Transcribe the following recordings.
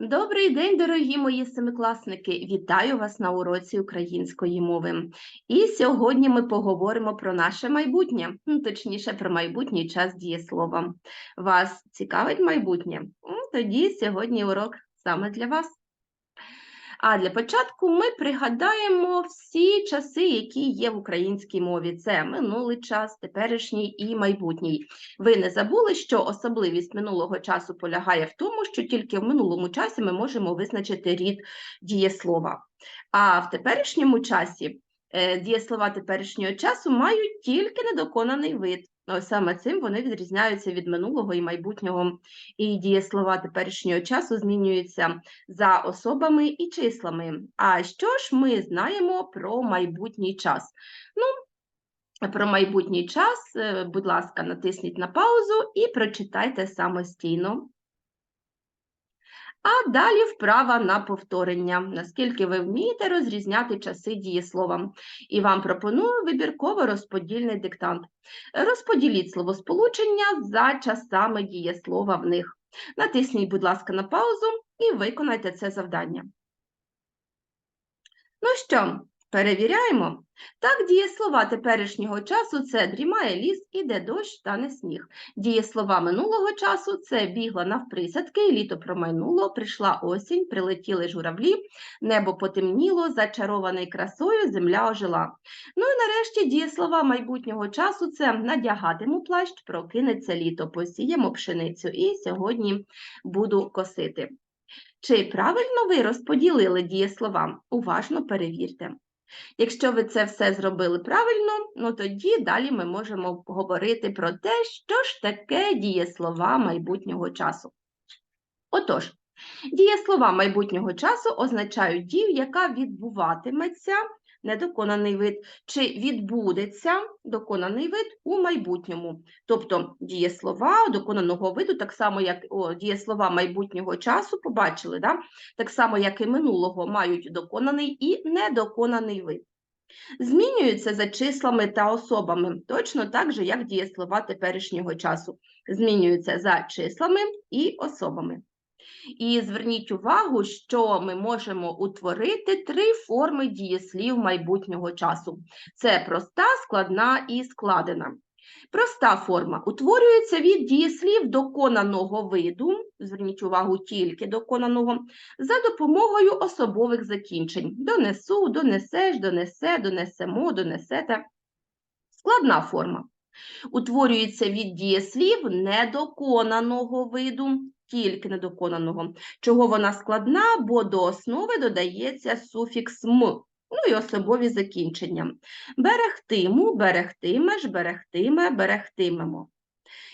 Добрий день, дорогі мої семикласники! Вітаю вас на уроці української мови. І сьогодні ми поговоримо про наше майбутнє, ну, точніше, про майбутній час дієслова. Вас цікавить майбутнє? Тоді сьогодні урок саме для вас. А для початку ми пригадаємо всі часи, які є в українській мові. Це минулий час, теперішній і майбутній. Ви не забули, що особливість минулого часу полягає в тому, що тільки в минулому часі ми можемо визначити рід дієслова. А в теперішньому часі е, дієслова теперішнього часу мають тільки недоконаний вид. Саме цим вони відрізняються від минулого і майбутнього. І дієслова теперішнього часу змінюються за особами і числами. А що ж ми знаємо про майбутній час? Ну, про майбутній час, е, будь ласка, натисніть на паузу і прочитайте самостійно. А далі вправа на повторення, наскільки ви вмієте розрізняти часи дієслова. І вам пропоную вибірково розподільний диктант. Розподіліть словосполучення за часами дієслова в них. Натисніть, будь ласка, на паузу і виконайте це завдання. Ну що, перевіряємо? Так, дієслова теперішнього часу це дрімає ліс, іде дощ, тане сніг. Дієслова минулого часу це бігла навприсядки, літо промайнуло, прийшла осінь, прилетіли журавлі, небо потемніло, зачарований красою, земля ожила. Ну і нарешті дієслова майбутнього часу це надягатиму плащ, прокинеться літо, посіємо пшеницю і сьогодні буду косити. Чи правильно ви розподілили дієслова? Уважно перевірте. Якщо ви це все зробили правильно, ну тоді далі ми можемо говорити про те, що ж таке дієслова майбутнього часу. Отож, дієслова майбутнього часу означають дію, яка відбуватиметься недоконаний вид, чи відбудеться доконаний вид у майбутньому. Тобто дієслова доконаного виду, так само як о, дієслова майбутнього часу, побачили, да? так само як і минулого, мають доконаний і недоконаний вид. Змінюються за числами та особами, точно так же, як дієслова теперішнього часу. Змінюються за числами і особами. І зверніть увагу, що ми можемо утворити три форми дієслів майбутнього часу. Це проста, складна і складена. Проста форма утворюється від дієслів доконаного виду, зверніть увагу тільки доконаного, за допомогою особових закінчень. Донесу, донесеш, донесе, донесемо, донесете. Складна форма. Утворюється від дієслів недоконаного виду, тільки недоконаного. Чого вона складна, бо до основи додається суфікс м, ну і особові закінчення. Берегтиму, берегтимеш, берегтиме, берегтимемо.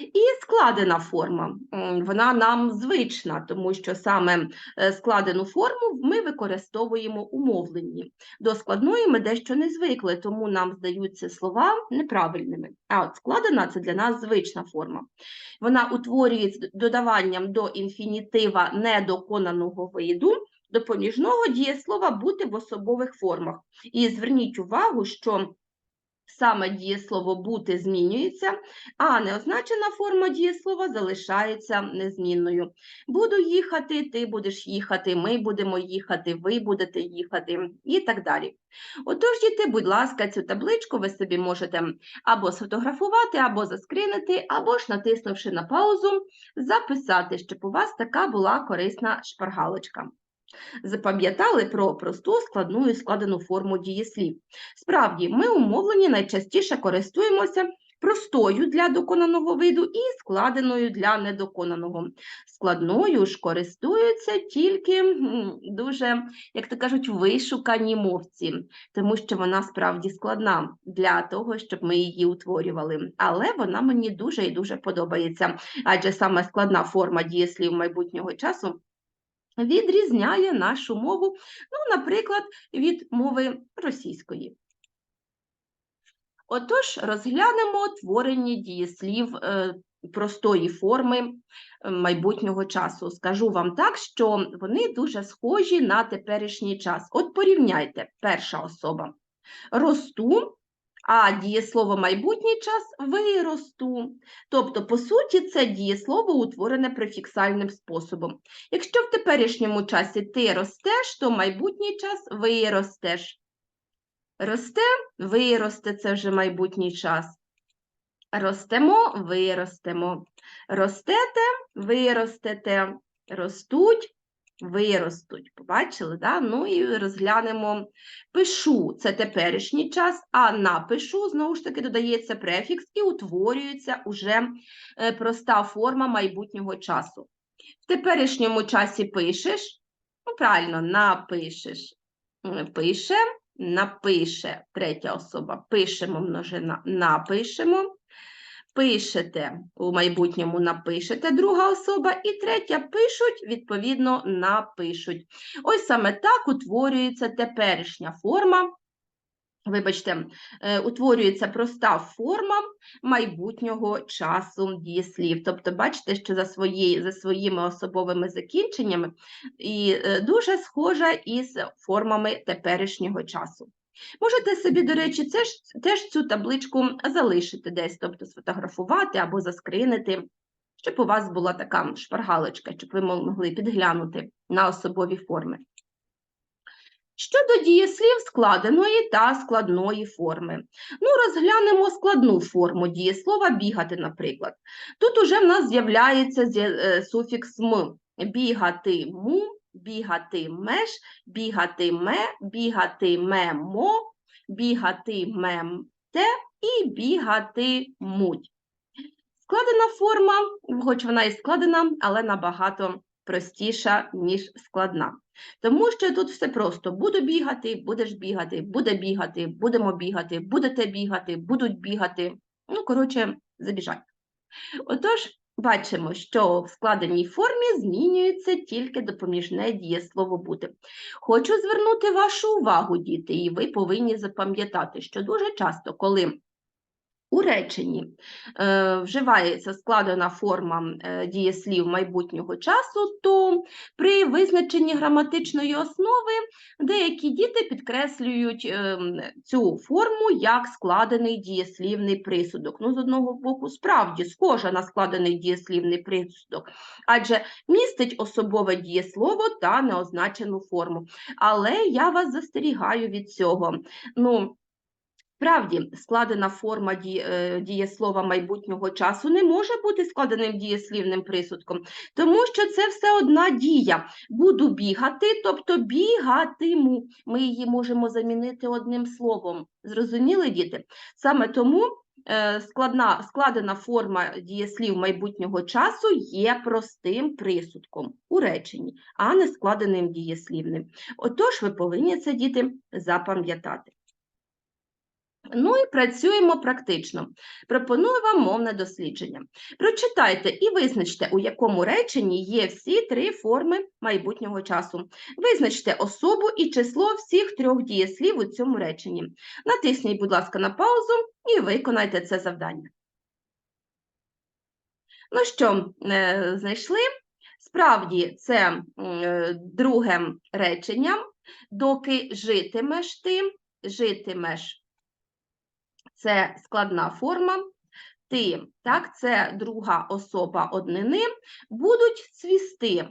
І складена форма, вона нам звична, тому що саме е, складену форму ми використовуємо у мовленні. До складної ми дещо не звикли, тому нам здаються слова неправильними. А от складена це для нас звична форма. Вона утворюється додаванням до інфінітива недоконаного виду, допоміжного дієслова бути в особових формах. І зверніть увагу, що саме дієслово бути змінюється, а неозначена форма дієслова залишається незмінною. Буду їхати, ти будеш їхати, ми будемо їхати, ви будете їхати і так далі. Отож, діти, будь ласка, цю табличку ви собі можете або сфотографувати, або заскринити, або ж, натиснувши на паузу, записати, щоб у вас така була корисна шпаргалочка. Запам'ятали про просту, складну і складену форму дієслів. Справді, ми у мовленні найчастіше користуємося простою для доконаного виду і складеною для недоконаного. Складною ж користуються тільки дуже, як то кажуть, вишукані мовці, тому що вона справді складна для того, щоб ми її утворювали. Але вона мені дуже і дуже подобається, адже саме складна форма дієслів майбутнього часу відрізняє нашу мову, ну, наприклад, від мови російської. Отож, розглянемо творення дієслів е, простої форми майбутнього часу. Скажу вам так, що вони дуже схожі на теперішній час. От порівняйте, перша особа. Росту, а дієслово майбутній час виросту. Тобто, по суті, це дієслово утворене префіксальним способом. Якщо в теперішньому часі ти ростеш, то майбутній час виростеш. Росте, виросте це вже майбутній час. Ростемо, виростемо. Ростете, виростете. Ростуть, виростуть. Побачили, да? Ну і розглянемо пишу це теперішній час, а напишу, знову ж таки, додається префікс і утворюється уже е, проста форма майбутнього часу. В теперішньому часі пишеш, ну правильно, напишеш. Пише, напише, третя особа. Пишемо множина, напишемо. Пишете у майбутньому напишете друга особа, і третя пишуть, відповідно, напишуть. Ось саме так утворюється теперішня форма. Вибачте, е, утворюється проста форма майбутнього часу дієслів. Тобто, бачите, що за, свої, за своїми особовими закінченнями і е, дуже схожа із формами теперішнього часу. Можете собі, до речі, це теж цю табличку залишити десь, тобто сфотографувати або заскринити, щоб у вас була така шпаргалочка, щоб ви могли підглянути на особові форми. Щодо дієслів складеної та складної форми. Ну, розглянемо складну форму дієслова бігати, наприклад. Тут уже в нас з'являється е, суфікс м. Бігатиму, бігатимеш, бігатиме, бігатимемо, бігатимемте і бігатимуть. Складена форма, хоч вона і складена, але набагато простіша, ніж складна. Тому що тут все просто: буду бігати, будеш бігати, буде бігати, будемо бігати, будете бігати, будуть бігати. Ну, коротше, забіжать. Отож, бачимо, що в складеній формі змінюється тільки допоміжне дієслово бути. Хочу звернути вашу увагу, діти, і ви повинні запам'ятати, що дуже часто, коли у реченні е, вживається складена форма е, дієслів майбутнього часу, то при визначенні граматичної основи деякі діти підкреслюють е, цю форму як складений дієслівний присудок. Ну, з одного боку, справді схожа на складений дієслівний присудок, адже містить особове дієслово та неозначену форму. Але я вас застерігаю від цього. Ну, Справді, складена форма е, дієслова майбутнього часу не може бути складеним дієслівним присудком, тому що це все одна дія. Буду бігати, тобто бігатиму. Ми її можемо замінити одним словом. Зрозуміли, діти? Саме тому е, складна, складена форма дієслів майбутнього часу є простим присудком у реченні, а не складеним дієслівним. Отож, ви повинні це, діти, запам'ятати. Ну і працюємо практично. Пропоную вам мовне дослідження. Прочитайте і визначте, у якому реченні є всі три форми майбутнього часу. Визначте особу і число всіх трьох дієслів у цьому реченні. Натисніть, будь ласка, на паузу і виконайте це завдання. Ну що, е, знайшли? Справді, це е, друге речення. Доки житимеш ти, житимеш це складна форма. Ти, так, це друга особа однини, будуть цвісти.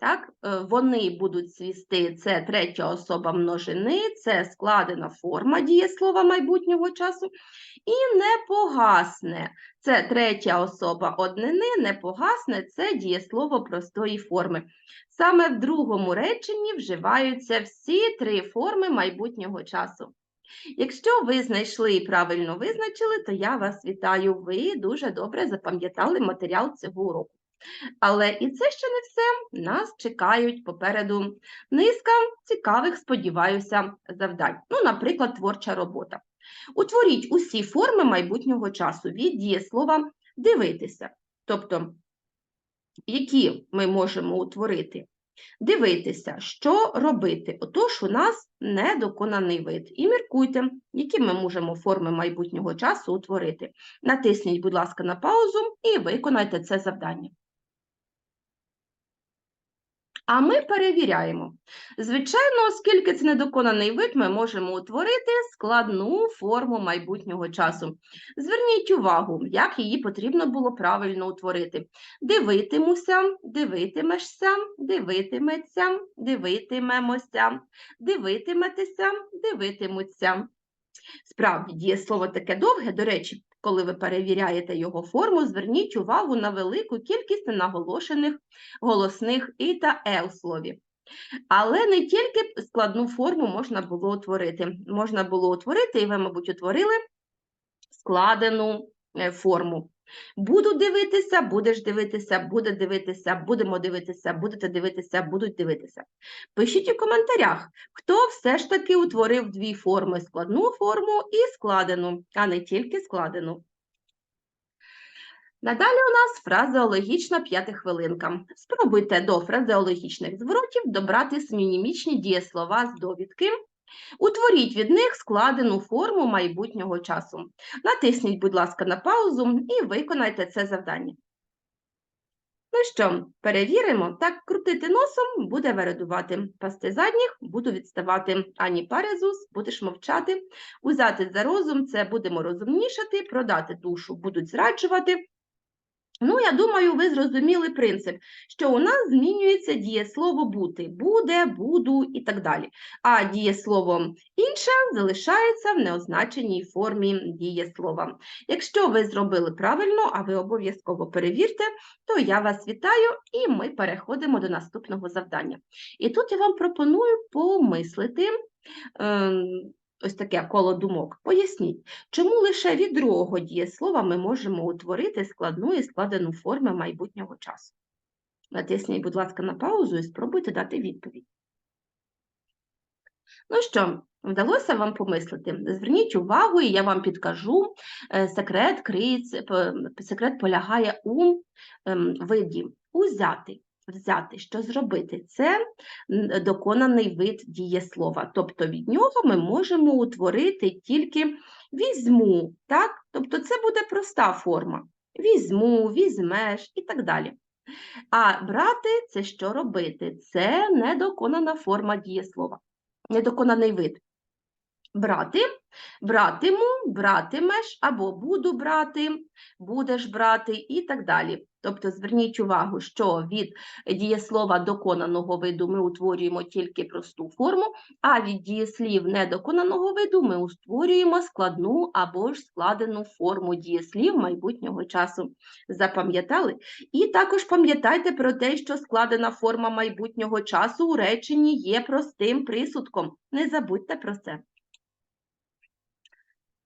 Так, е, вони будуть цвісти, це третя особа множини, це складена форма дієслова майбутнього часу. І не погасне, це третя особа однини, не погасне, це дієслово простої форми. Саме в другому реченні вживаються всі три форми майбутнього часу. Якщо ви знайшли і правильно визначили, то я вас вітаю. Ви дуже добре запам'ятали матеріал цього уроку. Але і це ще не все. Нас чекають попереду низка цікавих, сподіваюся, завдань. Ну, наприклад, творча робота. Утворіть усі форми майбутнього часу від дієслова дивитися. Тобто, які ми можемо утворити? Дивитися, що робити. Отож, у нас недоконаний вид. І міркуйте, які ми можемо форми майбутнього часу утворити. Натисніть, будь ласка, на паузу і виконайте це завдання. А ми перевіряємо. Звичайно, оскільки це недоконаний вид, ми можемо утворити складну форму майбутнього часу. Зверніть увагу, як її потрібно було правильно утворити. Дивитимуся, дивитимешся, дивитиметься, дивитимемося, дивитиметеся, дивитимуться. Справді, дієслово таке довге, до речі, коли ви перевіряєте його форму, зверніть увагу на велику кількість наголошених голосних і та е у слові. Але не тільки складну форму можна було утворити. Можна було утворити, і ви, мабуть, утворили складену е, форму. Буду дивитися, будеш дивитися, буде дивитися, будемо дивитися, будете дивитися, будуть дивитися. Пишіть у коментарях, хто все ж таки утворив дві форми: складну форму і складену, а не тільки складену. Надалі у нас фразеологічна п'ятихвилинка. Спробуйте до фразеологічних зворотів добрати синонімічні дієслова з довідки. Утворіть від них складену форму майбутнього часу. Натисніть, будь ласка, на паузу і виконайте це завдання. Ну що, перевіримо. Так, крутити носом буде вередувати. Пасти задніх буду відставати. Ані парезус, будеш мовчати. Узяти за розум це будемо розумнішати, продати душу будуть зраджувати. Ну, я думаю, ви зрозуміли принцип, що у нас змінюється дієслово бути, буде, буду і так далі. А дієслово інше залишається в неозначеній формі дієслова. Якщо ви зробили правильно, а ви обов'язково перевірте, то я вас вітаю і ми переходимо до наступного завдання. І тут я вам пропоную помислити. Ось таке коло думок. Поясніть, чому лише від другого дієслова ми можемо утворити складну і складену форми майбутнього часу? Натисніть, будь ласка, на паузу і спробуйте дати відповідь. Ну що, вдалося вам помислити? Зверніть увагу, і я вам підкажу. Е, секрет криється, секрет полягає у ем, виді узяти взяти, що зробити? Це доконаний вид дієслова. Тобто від нього ми можемо утворити тільки візьму, так? Тобто це буде проста форма. Візьму, візьмеш і так далі. А брати це що робити? Це недоконана форма дієслова, недоконаний вид. Брати, братиму, братимеш або буду брати, будеш брати і так далі. Тобто зверніть увагу, що від дієслова доконаного виду ми утворюємо тільки просту форму, а від дієслів недоконаного виду ми утворюємо складну або ж складену форму дієслів майбутнього часу. Запам'ятали? І також пам'ятайте про те, що складена форма майбутнього часу у реченні є простим присудком. Не забудьте про це.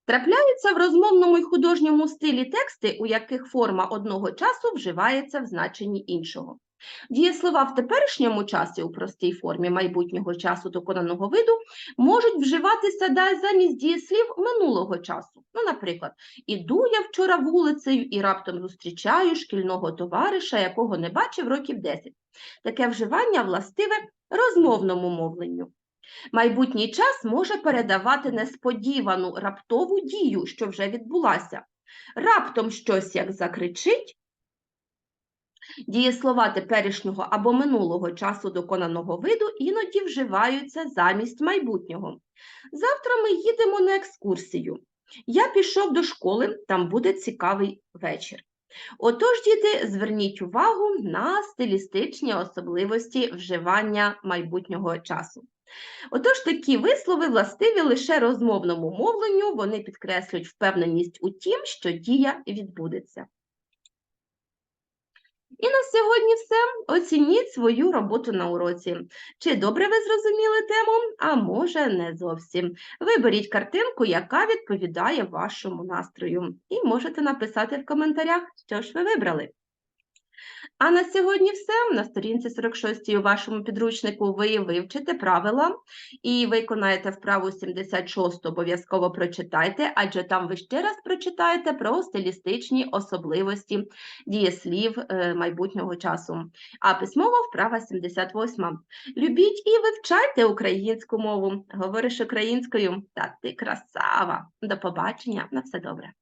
Трапляються в розмовному і художньому стилі тексти, у яких форма одного часу вживається в значенні іншого. Дієслова в теперішньому часі у простій формі майбутнього часу доконаного виду можуть вживатися замість дієслів минулого часу. Ну, Наприклад, іду я вчора вулицею і раптом зустрічаю шкільного товариша, якого не бачив років 10. Таке вживання властиве розмовному мовленню. Майбутній час може передавати несподівану раптову дію, що вже відбулася. Раптом щось як закричить. Дієслова теперішнього або минулого часу доконаного виду іноді вживаються замість майбутнього. Завтра ми їдемо на екскурсію. Я пішов до школи, там буде цікавий вечір. Отож, діти, зверніть увагу на стилістичні особливості вживання майбутнього часу. Отож, такі вислови властиві лише розмовному мовленню, вони підкреслюють впевненість у тім, що дія відбудеться. І на сьогодні все. Оцініть свою роботу на уроці. Чи добре ви зрозуміли тему, а може не зовсім. Виберіть картинку, яка відповідає вашому настрою. І можете написати в коментарях, що ж ви вибрали. А на сьогодні все. На сторінці 46 у вашому підручнику ви вивчите правила і виконаєте вправу 76 обов'язково прочитайте, адже там ви ще раз прочитаєте про стилістичні особливості дієслів е, майбутнього часу. А письмова вправа 78. Любіть і вивчайте українську мову. Говориш українською, та ти красава. До побачення, на все добре.